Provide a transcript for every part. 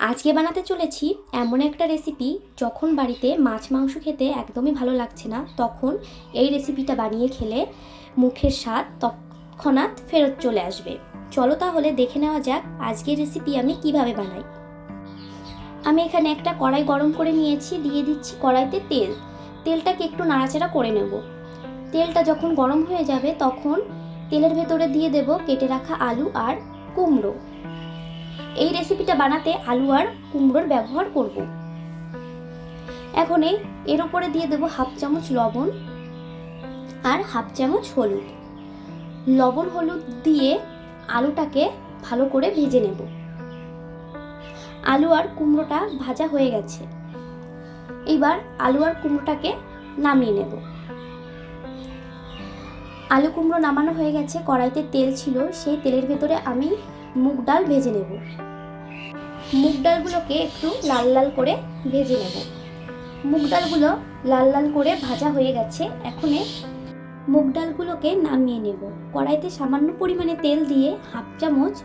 আজকে বানাতে চলেছি এমন একটা রেসিপি যখন বাড়িতে মাছ, মাংস খেতে একদমই ভালো লাগছে না, তখন এই রেসিপিটা বানিয়ে খেলে মুখের স্বাদ তৎক্ষণাৎ ফেরত চলে আসবে। চলো তাহলে দেখে নেওয়া যাক আজকের রেসিপি আমি কীভাবে বানাই। আমি এখানে একটা কড়াই গরম করে নিয়েছি, দিয়ে দিচ্ছি কড়াইতে তেল। তেলটাকে একটু নাড়াচাড়া করে নেব। তেলটা যখন গরম হয়ে যাবে তখন তেলের ভেতরে দিয়ে দেব কেটে রাখা আলু আর কুমড়ো। এই রেসিপিটা বানাতে আলু আর কুমড়োর ব্যবহার করব। এখন এর উপরে দিয়ে দেব হাফ চামচ লবণ আর হাফ চামচ হলুদ। লবণ হলুদ দিয়ে আলুটাকে ভালো করে ভেজে নেব। আলু আর কুমড়োটা ভাজা হয়ে গেছে। এবার আলু আর কুমড়োটাকে নামিয়ে নেব। আলু কুমড়ো নামানো হয়ে গেছে, কড়াইতে তেল ছিল, সেই তেলের ভেতরে আমি মুগ ডাল ভেজে নেব। মুগ ডালগুলোকে একটু লাল লাল করে ভেজে নেব। মুগ ডালগুলো লাল লাল করে ভাজা হয়ে গেছে, এখন মুগ ডালগুলোকে নামিয়ে নেব। কড়াইতে সামান্য পরিমাণে তেল দিয়ে হাফ চামচ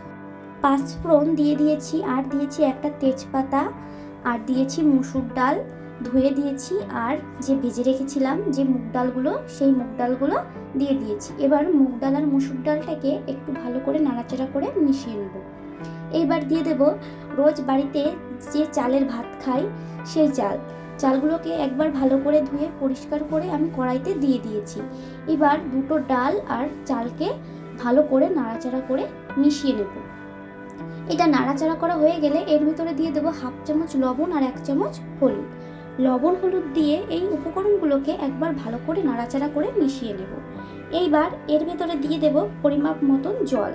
পাঁচফোড়ন দিয়ে দিয়েছি, আর দিয়েছি একটা তেজপাতা, আর দিয়েছি মুসুর ডাল। ধুয়ে দিয়েছি আর যে ভেজে রেখেছিলাম যে মুগ ডালগুলো, সেই মুগ ডালগুলো দিয়ে দিয়েছি। এবার মুগ ডাল আর মুসুর ডালটাকে একটু ভালো করে নাড়াচাড়া করে মিশিয়ে নেব। এইবার দিয়ে দেব রোজ বাড়িতে যে চালের ভাত খাই, সেই চাল। চালগুলোকে একবার ভালো করে ধুয়ে পরিষ্কার করে আমি কড়াইতে দিয়ে দিয়েছি। এবার দুটো ডাল আর চালকে ভালো করে নাড়াচাড়া করে মিশিয়ে নেব। এটা নাড়াচাড়া করা হয়ে গেলে এর ভিতরে দিয়ে দেবো হাফ চামচ লবণ আর এক চামচ হলুদ। লবণ, হলুদ দিয়ে এই উপকরণগুলোকে একবার ভালো করে নাড়াচাড়া করে মিশিয়ে নেব। এইবার এর ভেতরে দিয়ে দেব পরিমাপ মতন জল।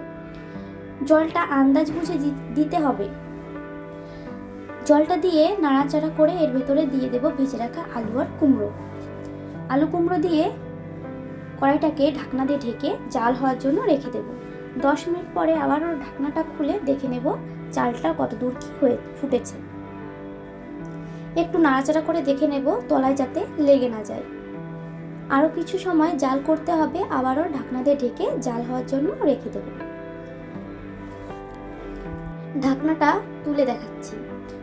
জলটা আন্দাজ বুঝে দিতে হবে। জলটা দিয়ে নাড়াচাড়া করে এর ভেতরে দিয়ে দেব ভেজে রাখা আলু আর কুমড়ো। আলু কুমড়ো দিয়ে কড়াইটাকে ঢাকনা দিয়ে ঢেকে জাল হওয়ার জন্য রেখে দেব। দশ মিনিট পরে আবারও ঢাকনাটা খুলে দেখে নেব চালটা কত দূর কি হয়ে ফুটেছে। একটু নাড়াচাড়া করে দেখে নেব তলায় যাতে লেগে না যায়। আরও কিছু সময় জাল করতে হবে, আবারও ঢাকনা দিয়ে ঢেকে জাল হওয়ার জন্য রেখে দেব। ঢাকনাটা তুলে দেখাচ্ছি।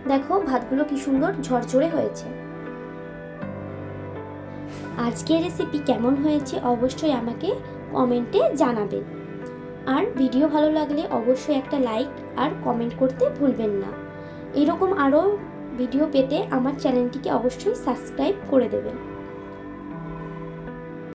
দেখো ভাতগুলো কি সুন্দর ঝরঝরে হয়েছে। আজকের রেসিপি কেমন হয়েছে অবশ্যই আমাকে কমেন্টে জানাবেন আর ভিডিও ভালো লাগলে অবশ্যই একটা লাইক আর কমেন্ট করতে ভুলবেন না। এরকম আরও ভিডিও পেতে আমার চ্যানেলটিকে অবশ্যই সাবস্ক্রাইব করে দেবেন।